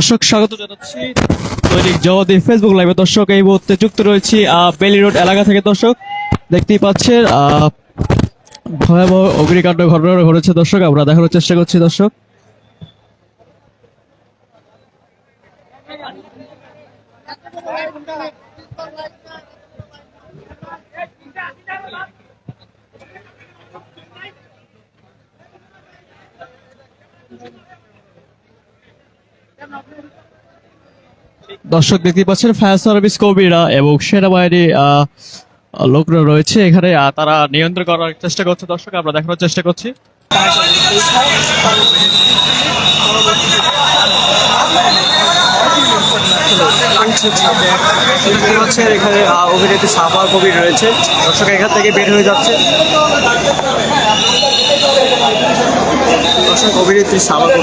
দর্শক, স্বাগত জানাচ্ছি দৈনিক জগতে ফেসবুক লাইভে দর্শক, এই মুহূর্তে যুক্ত রয়েছি বেলি রোড এলাকা থেকে। দর্শক, দেখতেই পাচ্ছেন ভয়াবহ অগ্নিকাণ্ড ঘটনা ঘটেছে। দর্শক, আমরা দেখানোর চেষ্টা করছি, দর্শক। দর্শক দেখতে পাচ্ছেন, ফায়ার সার্ভিস কর্মীরা এবং সেনাবাহিনী লোকরা রয়েছে এখানে তারা নিয়ন্ত্রণ করার চেষ্টা করছে। দর্শক, আমরা দেখানোর চেষ্টা করছি। দেখতে এখানে অভিনেত্রী সাফা কবির রয়েছে। দর্শক, এখান থেকে বের হয়ে যাচ্ছে। দর্শক, অভিনেত্রী সাফা কবির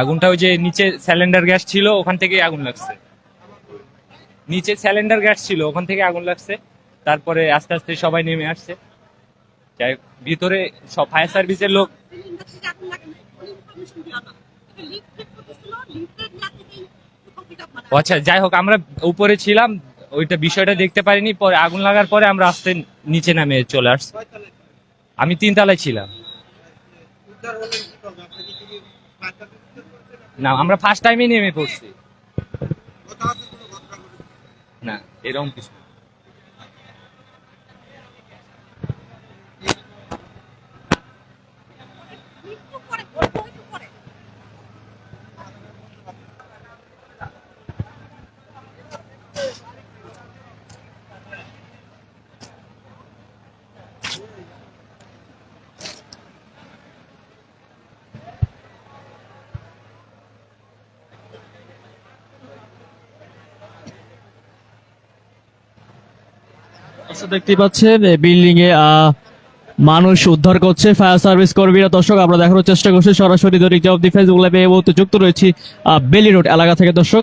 আগুনটা ওই যে নিচে সিলিন্ডার গ্যাস ছিল, ওখান থেকে আগুন লাগছে। নিচে সিলিন্ডার গ্যাস ছিল, ওখান থেকে আগুন লাগছে। তারপরে আস্তে আস্তে সবাই নেমে আসছে। যাই ভিতরে সব ফায়ার সার্ভিসের লোক। আচ্ছা যাই হোক, আমরা উপরে ছিলাম, ওইটা বিষয়টা দেখতে পারিনি। পরে আগুন লাগার পরে আমরা আস্তে নিচে নামে চলে আসছি। আমি তিন তিনতলায় ছিলাম। না আমরা ফার্স্ট টাইমে নেমে পড়ছি। না এরকম কিছু দর্শক দেখতে পাচ্ছেন বিল্ডিং এ মানুষ উদ্ধার করছে ফায়ার সার্ভিস কর্মীরা। দর্শক, আমরা দেখানোর চেষ্টা করছি, সরাসরি দৈনিক জবাব ডিফেন্স লাইভে এই মুহূর্তে যুক্ত রয়েছি বেলি রোড এলাকা থেকে। দর্শক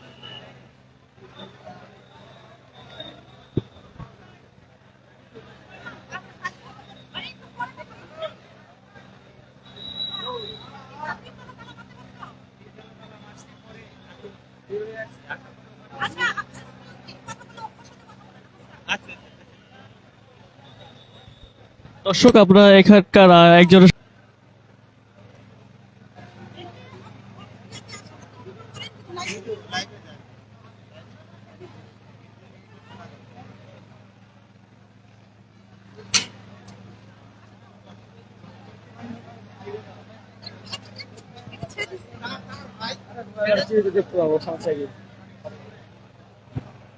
দর্শক আমরা এখানকার একজন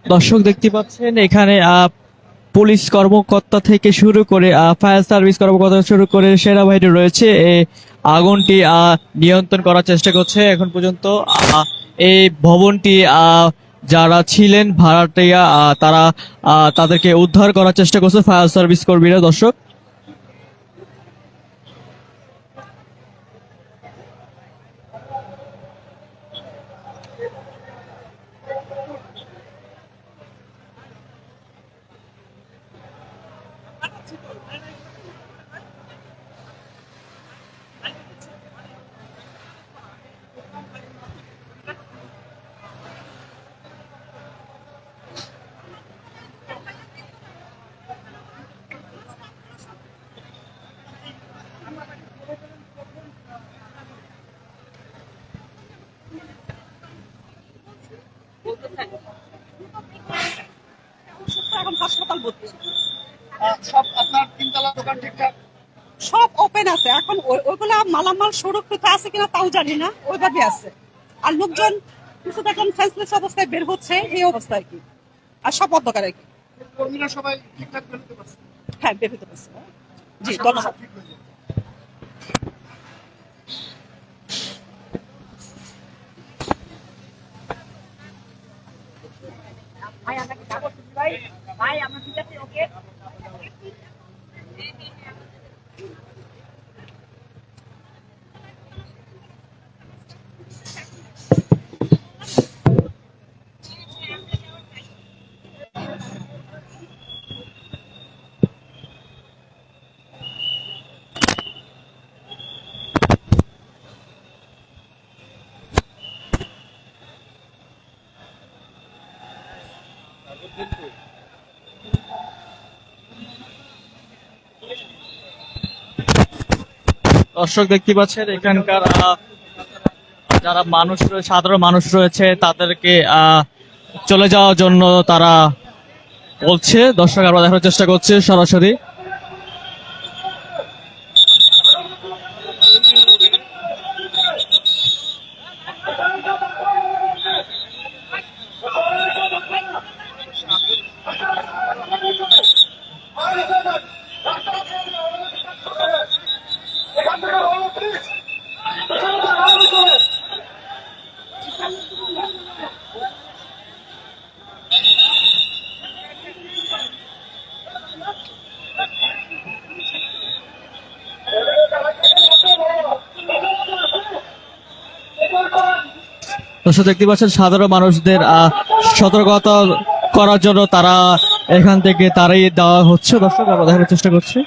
দর্শক দেখতে পাচ্ছেন এখানে আহ, পুলিশ কর্মকর্তা থেকে শুরু করে ফায়ার সার্ভিস কর্মকর্তা শুরু করে সেনাবাহিনী রয়েছে। এই আগুনটি নিয়ন্ত্রণ করার চেষ্টা করছে এখন পর্যন্ত। এই ভবনটি যারা ছিলেন ভাড়াটিয়া তারা তাদেরকে উদ্ধার করার চেষ্টা করছে ফায়ার সার্ভিস কর্মীরা। দর্শক এখন হাসপাতাল ভর্তি সব আপনার তিনতলা দোকান ঠিকঠাক? সব ওপেন আছে। এখন ওই- ওইগুলা মালামাল সুরক্ষিত আছে কিনা তাও জানি না। ওইভাবে আছে। আর লোকজন কিছু দেখলাম সেন্সলেস অবস্থায় বের হচ্ছে এই অবস্থা আর কি। আর সব অন্ধকার আর কি। কর্মীরা সবাই ঠিকঠাক বেরোতে পারছে? হ্যাঁ বের হতে পারছে। জি ধন্যবাদ। দর্শক দেখতে পাচ্ছেন, এখানকার যারা মানুষ রয়েছে সাধারণ মানুষ রয়েছে, তাদেরকে চলে যাওয়ার জন্য তারা বলছে। দর্শক, আমরা দেখার চেষ্টা করছে সরাসরি। দর্শক, দেখতে পাচ্ছেন, সাধারণ মানুষদের সতর্কতা করার জন্য তারা এখান থেকে তারাই দেওয়া হচ্ছে। দর্শক, আমরা দেখার চেষ্টা করছি।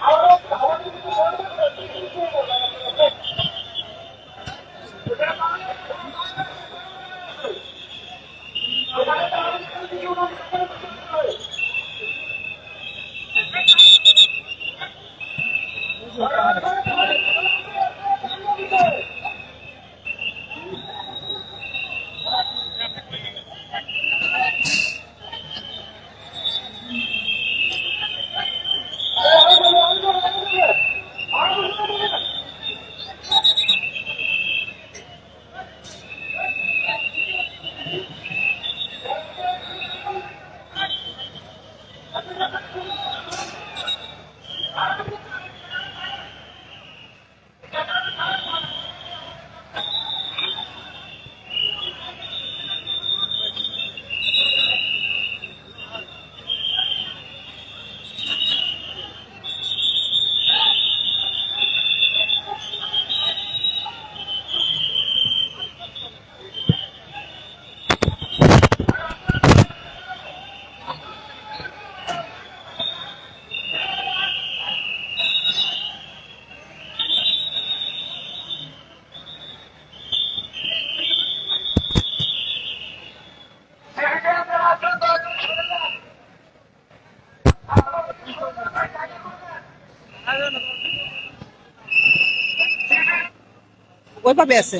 ওইভাবে আছে।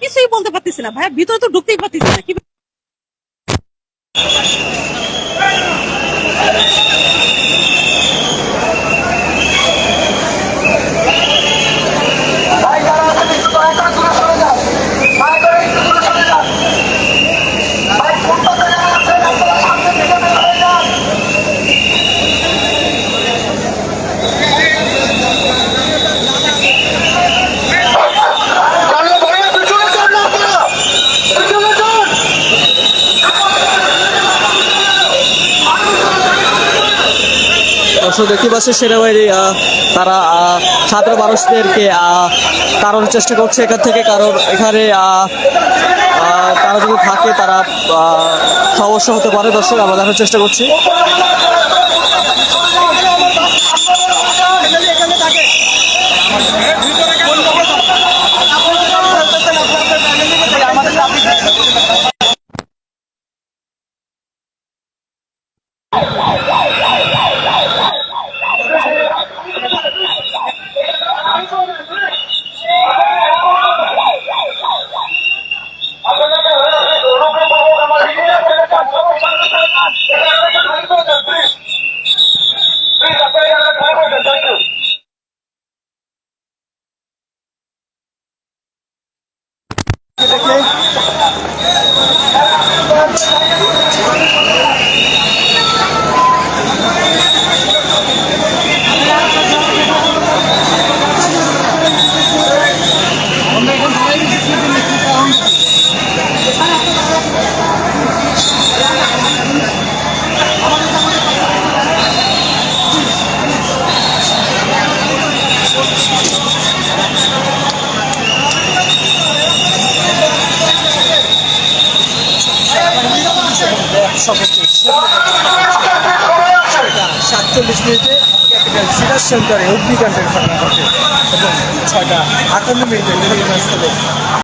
কিছুই বলতে পারতেছি না ভাই ভিতরে তো ঢুকতেই পারতেছি না কি দর্শক দেখতে পাচ্ছি সেনাবাহিনী তারা ছাত্র সাধারণ মানুষদেরকে তাড়ানোর চেষ্টা করছে এখান থেকে, কারণ এখানে তারা যদি থাকে, তারা সমস্যা হতে পারে। দর্শক, আমরা দেখার চেষ্টা করছি। সিরাজ সেন্টারে অগ্নিকাণ্ডের ঘটনা ঘটে। এবং ছয়টা। আটান্ন মিনিটে ঘটনাস্থলে